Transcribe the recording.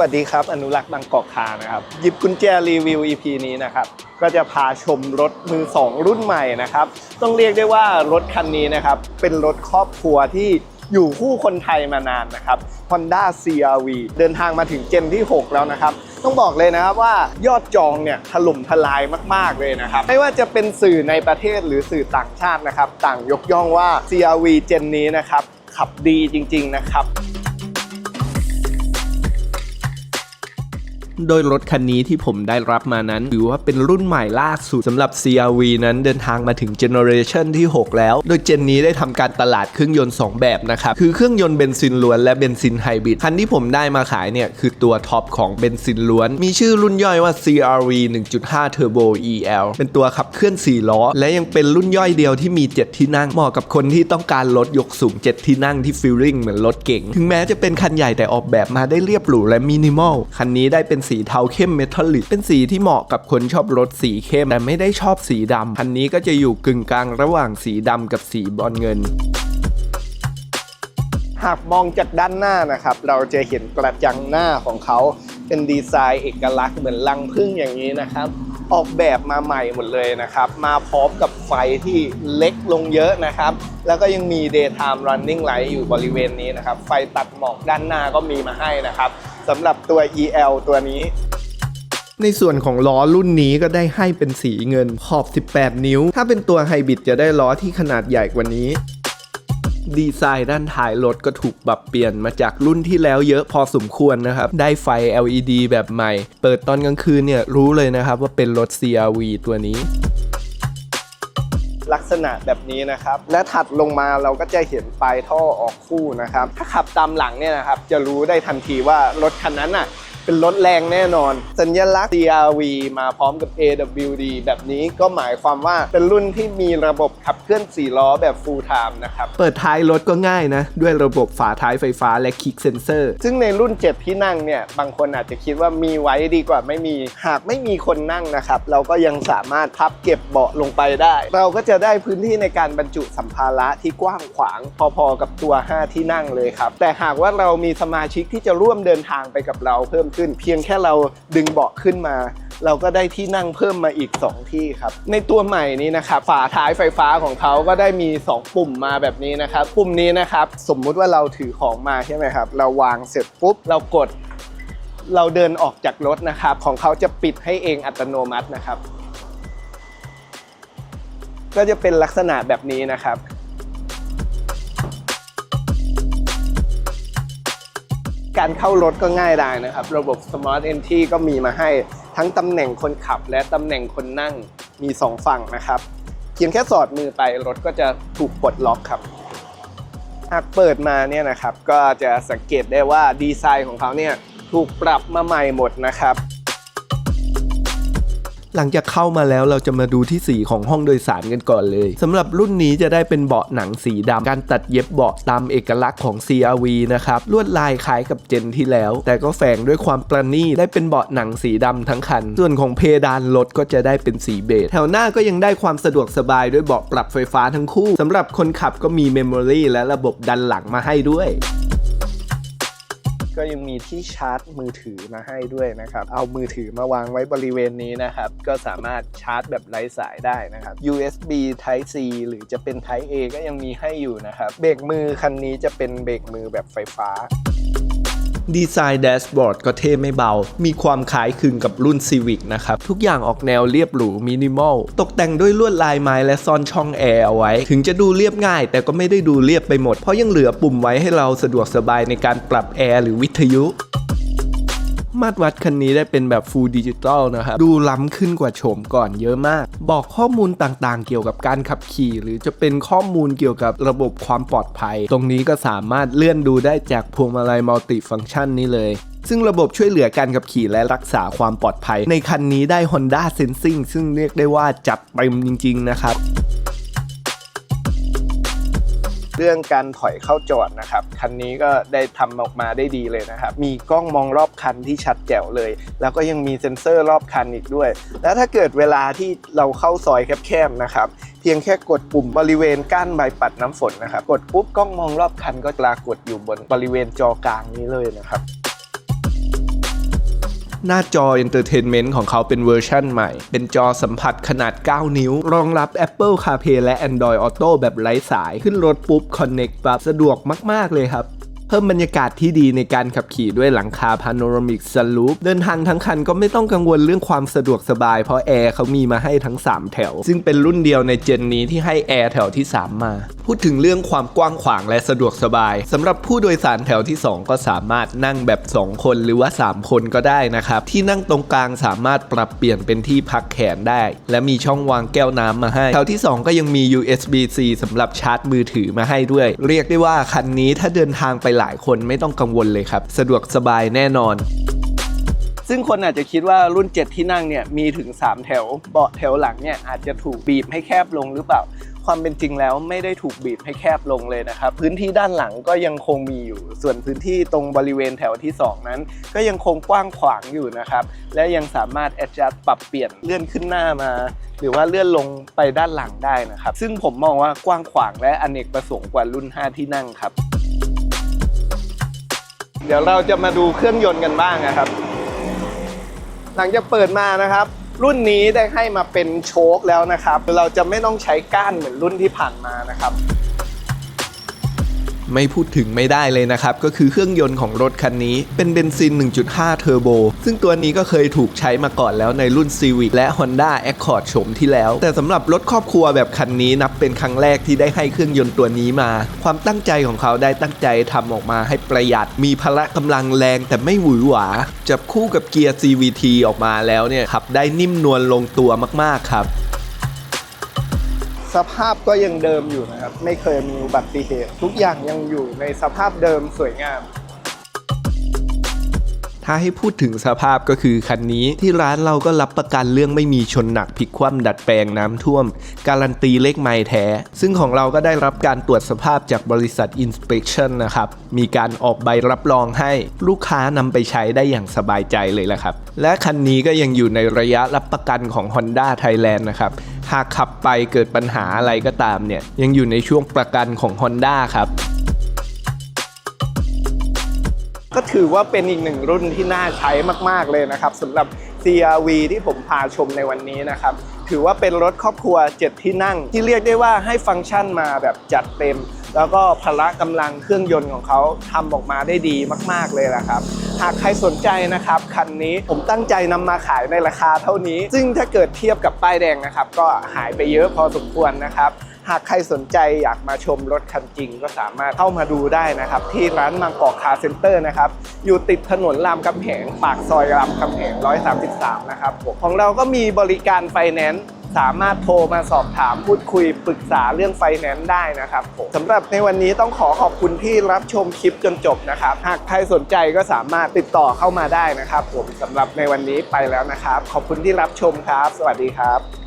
วัสดีครับ อนุรักษ์บางกอกคานะครับ หยิบกุญแจรีวิว EP นี้นะครับ ก็จะพาชมรถมือ 2 รุ่นใหม่นะครับ ต้องเรียกได้ว่ารถคันนี้นะครับ เป็นรถครอบครัวที่อยู่คู่คนไทยมานานนะครับ Honda CRV เดินทางมาถึงเจนที่ 6 แล้วนะครับ ต้องบอกเลยนะครับว่ายอดจองเนี่ยถล่มทลายมาก ๆ เลยนะครับ ไม่ว่าจะเป็นสื่อในประเทศหรือสื่อต่างชาตินะครับ ต่างยกย่องว่า CRV เจนนี้นะครับ ขับดีจริง ๆ นะครับ โดยรถคันนี้ที่ผมได้รับมานั้นถือว่าเป็นรุ่นใหม่ล่าสุดสำหรับ CRV นั้นเดินทางมาถึงเจเนอเรชันที่ 6 แล้ว โดยเจนนี้ได้ทำการตลาดเครื่องยนต์ 2 แบบนะครับ คือเครื่องยนต์เบนซินล้วนและเบนซินไฮบริดคันที่ผมได้มาขายเนี่ย คือตัวท็อปของเบนซินล้วน มีชื่อรุ่นย่อยว่า CRV 1.5 Turbo EL เป็นตัวขับเคลื่อน 4 ล้อ และยังเป็นรุ่นย่อยเดียวที่มี 7 ที่นั่งเหมาะกับคนที่ต้องการรถยกสูง 7 ที่นั่งที่ฟีลลิ่งเหมือนรถเก๋งถึงแม้จะเป็นคันใหญ่แต่ออกแบบมาได้เรียบหรูและมินิมอลคันนี้ได้เป็นสีเทาเข้มเมทัลลิกเป็นสีที่เหมาะกับคนชอบรถสีเข้ม แต่ไม่ได้ชอบสีดำคันนี้ก็จะอยู่กึ่งกลางระหว่างสีดำกับสีบอลเงินหากมองจากด้านหน้านะครับ เราจะเห็นกระจังหน้าของเขาเป็นดีไซน์เอกลักษณ์เหมือนลังพึ่งอย่างนี้นะครับ ออกแบบมาใหม่หมดเลยนะครับ มาพร้อมกับไฟที่เล็กลงเยอะนะครับ แล้วก็ยังมี daytime running light อยู่บริเวณนี้นะครับ ไฟตัดหมอกด้านหน้าก็มีมาให้นะครับ สำหรับตัว EL ตัวนี้ ในส่วนของล้อรุ่นนี้ก็ได้ให้เป็นสีเงินขอบ 18 นิ้ว ถ้าเป็นตัวไฮบริดจะได้ล้อที่ขนาดใหญ่กว่านี้ ดีไซน์ด้านท้ายรถก็ถูกปรับเปลี่ยนมาจากรุ่นที่แล้วเยอะพอสมควรนะครับ ได้ไฟ LED แบบใหม่ เปิดตอนกลางคืนเนี่ยรู้เลยนะครับว่าเป็นรถ CRV ตัวนี้ ษณะแบบนี้นะครับ และถัดลงมาเราก็จะเห็นปลายท่อออกคู่นะครับ ถ้าขับตามหลังเนี่ยนะครับจะรู้ได้ทันทีว่ารถคันนั้นน่ะ เป็นรถแรงแน่นอน สัญลักษณ์ CRV มาพร้อมกับ AWD แบบนี้ก็หมายความว่าเป็นรุ่นที่มีระบบขับเคลื่อน 4 ล้อแบบ full time นะครับ เปิดท้ายรถก็ง่ายนะ ด้วยระบบฝาท้ายไฟฟ้าและคิกเซนเซอร์ ซึ่งในรุ่น 7 ที่นั่งเนี่ย บางคนอาจจะคิดว่ามีไว้ดีกว่าไม่มี หากไม่มีคนนั่งนะครับ เราก็ยังสามารถพับเก็บเบาะลงไปได้ เราก็จะได้พื้นที่ในการบรรจุสัมภาระที่กว้างขวางพอๆกับตัว 5 ที่นั่งเลยครับ แต่หากว่าเรามีสมาชิกที่จะร่วมเดินทางไปกับเราเพิ่มขึ้น เพียงแค่เราดึงเบาะขึ้นมา เราก็ได้ที่นั่งเพิ่มมาอีก 2 ที่ครับ ในตัวใหม่นี้นะครับฝาท้ายไฟฟ้าของเขาก็ได้มี 2 ปุ่มมาแบบนี้นะครับ ปุ่มนี้นะครับ สมมุติว่าเราถือของมาใช่ไหมครับ เราวางเสร็จปุ๊บเรากด เราเดินออกจากรถนะครับ ของเขาจะปิดให้เองอัตโนมัตินะครับ ก็จะเป็นลักษณะแบบนี้นะครับ การเข้ารถก็ง่ายได้นะครับ ระบบ Smart Entry ก็มีมาให้ทั้งตำแหน่งคนขับและตำแหน่งคนนั่งมี 2 ฝั่งนะครับเพียงแค่สอดมือไปรถก็จะถูกปลดล็อกครับหากเปิดมาเนี่ยนะครับก็จะสังเกตได้ว่าดีไซน์ของเขาเนี่ยถูกปรับมาใหม่หมดนะครับ หลังจากเข้ามาแล้วเราจะมาดูที่สีของห้องโดยสารกันก่อนเลยสำหรับรุ่นนี้จะได้เป็นเบาะหนังสีดำการตัดเย็บเบาะตามเอกลักษณ์ของ CRV นะครับลวดลายคล้ายกับเจนที่แล้ว แต่ก็แฝงด้วยความประณีตได้เป็นเบาะหนังสีดำทั้งคัน ส่วนของเพดานรถก็จะได้เป็นสีเบจแถวหน้าก็ยังได้ความสะดวกสบายด้วยเบาะปรับไฟฟ้าทั้งคู่สำหรับคนขับก็มีเมมโมรีและระบบดันหลังมาให้ด้วย ก็ยังมีที่ชาร์จมือถือมาให้ด้วยนะครับ เอามือถือมาวางไว้บริเวณนี้นะครับ ก็สามารถชาร์จแบบไร้สายได้นะครับ USB Type C หรือจะเป็น Type A ก็ยังมีให้อยู่นะครับ เบรกมือคันนี้จะเป็นเบรกมือแบบไฟฟ้า ดีไซน์แดชบอร์ดก็เท่ไม่เบา มีความคล้ายคลึงกับรุ่น Civic นะครับ ทุกอย่างออกแนวเรียบหรูมินิมอล ตกแต่งด้วยลวดลายไม้และซ่อนช่องแอร์เอาไว้ ถึงจะดูเรียบง่าย แต่ก็ไม่ได้ดูเรียบไปหมด เพราะยังเหลือปุ่มไว้ให้เราสะดวกสบายในการปรับแอร์หรือวิทยุ มาตรวัดคันนี้ได้เป็นแบบ Full Digital นะครับ ดูล้ำขึ้นกว่าโฉมก่อนเยอะมาก บอกข้อมูลต่างๆ เกี่ยวกับการขับขี่ หรือจะเป็นข้อมูลเกี่ยวกับระบบความปลอดภัย ตรงนี้ก็สามารถเลื่อนดูได้จากพวงมาลัยมัลติฟัง c t ชันนี้เลยซึ่งระบบช่วยเหลือการขับขี่และรักษาความปลอดภัย ในคันนี้ได้ Honda Sensing ซึ่งเรียกได้ว่าจัดเต็มจริง ๆ นะครับ เรื่องการถอยเข้าจอดนะครับ คันนี้ก็ได้ทำออกมาได้ดีเลยนะครับ มีกล้องมองรอบคันที่ชัดแจ๋วเลย แล้วก็ยังมีเซ็นเซอร์รอบคันอีกด้วย แล้วถ้าเกิดเวลาที่เราเข้าซอยแคบๆนะครับ เพียงแค่กดปุ่มบริเวณก้านใบปัดน้ำฝนนะครับ กดปุ๊บกล้องมองรอบคันก็ปรากฏอยู่บนบริเวณจอกลางนี้เลยนะครับ หน้าจอ Entertainment ของเขาเป็นเวอร์ชั่นใหม่ เป็นจอสัมผัสขนาด 9 นิ้ว รองรับ Apple CarPlay และ Android Auto แบบไร้สาย ขึ้นรถปุ๊บ Connect ปั๊บ สะดวกมาก ๆ เลยครับ เพิ่มบรรยากาศที่ดีในการขับขี่ด้วยหลังคาพาโนรามิกสลูปเดินทางทั้งคันก็ไม่ต้องกังวลเรื่องความสะดวกสบายเพราะแอร์เขามีมาให้ทั้ง 3 แถว ซึ่งเป็นรุ่นเดียวในเจนนี้ที่ให้แอร์แถวที่ 3 มา พูดถึงเรื่องความกว้างขวางและสะดวกสบายสำหรับผู้โดยสารแถวที่ 2 ก็สามารถนั่งแบบ 2 คนหรือว่า 3 คนก็ได้นะครับ ที่นั่งตรงกลางสามารถปรับเปลี่ยนเป็นที่พักแขนได้ และมีช่องวางแก้วน้ำมาให้แถวที่ 2 ก็ยังมี USB-C สำหรับชาร์จมือถือมาให้ด้วย เรียกได้ว่าคันนี้ถ้าเดินทางไปลายคนไม่ต้องกังวลเลยครับ สะดวกสบายแน่นอน ซึ่งคนอาจจะคิดว่ารุ่น 7 ที่นั่งเนี่ยมีถึง 3 แถว เบาะแถวหลังเนี่ยอาจจะถูกบีบให้แคบลงหรือเปล่าความเป็นจริงแล้วไม่ได้ถูกบีบให้แคบลงเลยนะครับ พื้นที่ด้านหลังก็ยังคงมีอยู่ ส่วนพื้นที่ตรงบริเวณแถวที่ 2 นั้น ก็ยังคงกว้างขวางอยู่นะครับ และยังสามารถ adjust ปรับเปลี่ยนเลื่อนขึ้นหน้ามา หรือว่าเลื่อนลงไปด้านหลังได้นะครับ ซึ่งผมมองว่ากว้างขวางและอเนกประสงค์กว่ารุ่น 5 ที่นั่งครับ เดี๋ยวเราจะมาดูเครื่องยนต์กันบ้างนะครับ หลังจากเปิดมานะครับ รุ่นนี้ได้ให้มาเป็นโชคแล้วนะครับ เราจะไม่ต้องใช้ก้านเหมือนรุ่นที่ผ่านมานะครับ ไม่พูดถึงไม่ได้เลยนะครับ ก็คือเครื่องยนต์ของรถคันนี้ เป็นเบนซิน 1.5 เทอร์โบ ซึ่งตัวนี้ก็เคยถูกใช้มาก่อนแล้วในรุ่น Civic และ Honda Accord โฉมที่แล้ว แต่สำหรับรถครอบครัวแบบคันนี้นับเป็นครั้งแรกที่ได้ให้เครื่องยนต์ตัวนี้มา ความตั้งใจของเขาได้ตั้งใจทำออกมาให้ประหยัด มีพละกำลังแรงแต่ไม่หวือหวาจับคู่กับเกียร์ CVT ออกมาแล้วเนี่ยขับได้นิ่มนวลลงตัวมากๆครับ สภาพก็ยังเดิมอยู่นะครับ ไม่เคยมีอุบัติเหตุ ทุกอย่างยังอยู่ในสภาพเดิมสวยงาม ถ้าให้พูดถึงสภาพก็คือคันนี้ที่ร้านเราก็รับประกันเรื่องไม่มีชนหนักพลิกคว่ำดัดแปลงน้ำท่วม การันตีเลขไม้แท้ ซึ่งของเราก็ได้รับการตรวจสภาพจากบริษัท Inspection นะครับ มีการออกใบรับรองให้ลูกค้านำไปใช้ได้อย่างสบายใจเลยแหละครับ และคันนี้ก็ยังอยู่ในระยะรับประกันของ Honda Thailand นะครับ หากขับไปเกิดปัญหาอะไรก็ตามเนี่ยยังอยู่ในช่วงประกันของ Honda ครับก็ถือว่าเป็นอีกหนึ่งรุ่นที่น่าใช้มาก ๆ เลยนะครับสำหรับ CRV ที่ผมพาชมในวันนี้นะครับ ถือว่าเป็นรถครอบครัว 7 ที่นั่ง ที่เรียกได้ว่าให้ฟังก์ชันมาแบบจัดเต็ม แล้วก็พละกำลังเครื่องยนต์ของเขาทำออกมาได้ดีมาก ๆ เลยนะครับ หากใครสนใจนะครับคันนี้ผมตั้งใจนำมาขายในราคาเท่านี้ ซึ่งถ้าเกิดเทียบกับป้ายแดงนะครับ ก็หายไปเยอะพอสมควรนะครับหากใครสนใจอยากมาชมรถคันจริงก็สามารถเข้ามาดูได้นะครับ ที่ร้านมังกอกคาร์เซ็นเตอร์นะครับ อยู่ติดถนนรามคำแหง ปากซอยรามคำแหง 133 นะครับผมของเราก็มีบริการไฟแนนซ์ สามารถโทรมาสอบถามพูดคุยปรึกษาเรื่องไฟแนนซ์ได้นะครับผมสำหรับในวันนี้ต้องขอขอบคุณที่รับชมคลิปจนจบนะครับ หากใครสนใจก็สามารถติดต่อเข้ามาได้นะครับ ผมสำหรับในวันนี้ไปแล้วนะครับ ขอบคุณที่รับชมครับ สวัสดีครับ